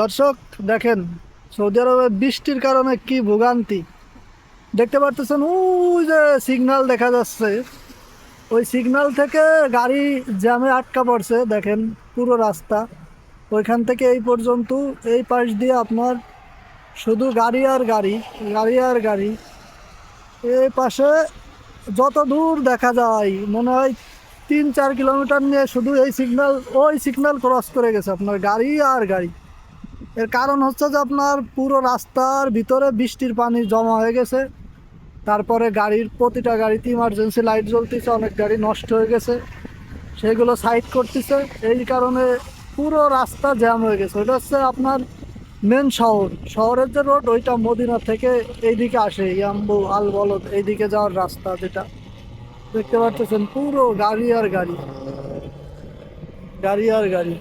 দর্শক, দেখেন, সৌদি আরবে বৃষ্টির কারণে কি ভোগান্তি। দেখতে পারতেছেন, ওই যে সিগনাল দেখা যাচ্ছে। ওই সিগনাল থেকে গাড়ি জ্যামে আটকা পড়ছে, দেখেন, পুরো রাস্তা। ওইখান থেকে এই পর্যন্ত, এই পাশ দিয়ে আপনার শুধু গাড়ি আর গাড়ি গাড়ি আর গাড়ি। এই পাশে যত দূর দেখা যায়, মনে হয় তিন চার কিলোমিটার নিয়ে শুধু এই সিগনাল ওই সিগনাল ক্রস করে গেছে আপনার গাড়ি আর গাড়ি। এর কারণ হচ্ছে যে আপনার পুরো রাস্তার ভিতরে বৃষ্টির পানি জমা হয়ে গেছে। তারপরে গাড়ির প্রতিটা গাড়িতে ইমার্জেন্সি লাইট জ্বলতেছে, অনেক গাড়ি নষ্ট হয়ে গেছে। সেগুলো সাইড করতেছে। এই কারণে পুরো রাস্তা জ্যাম হয়ে গেছে। ওইটা হচ্ছে আপনার মেন শহর। শহরের যে রোড ওইটা মদিনা থেকে এইদিকে আসে, ইয়াম্বু আল বলদ এইদিকে যাওয়ার রাস্তা যেটা। দেখতে পাচ্ছেন পুরো গাড়ি আর গাড়ি। গাড়ি আর গাড়ি।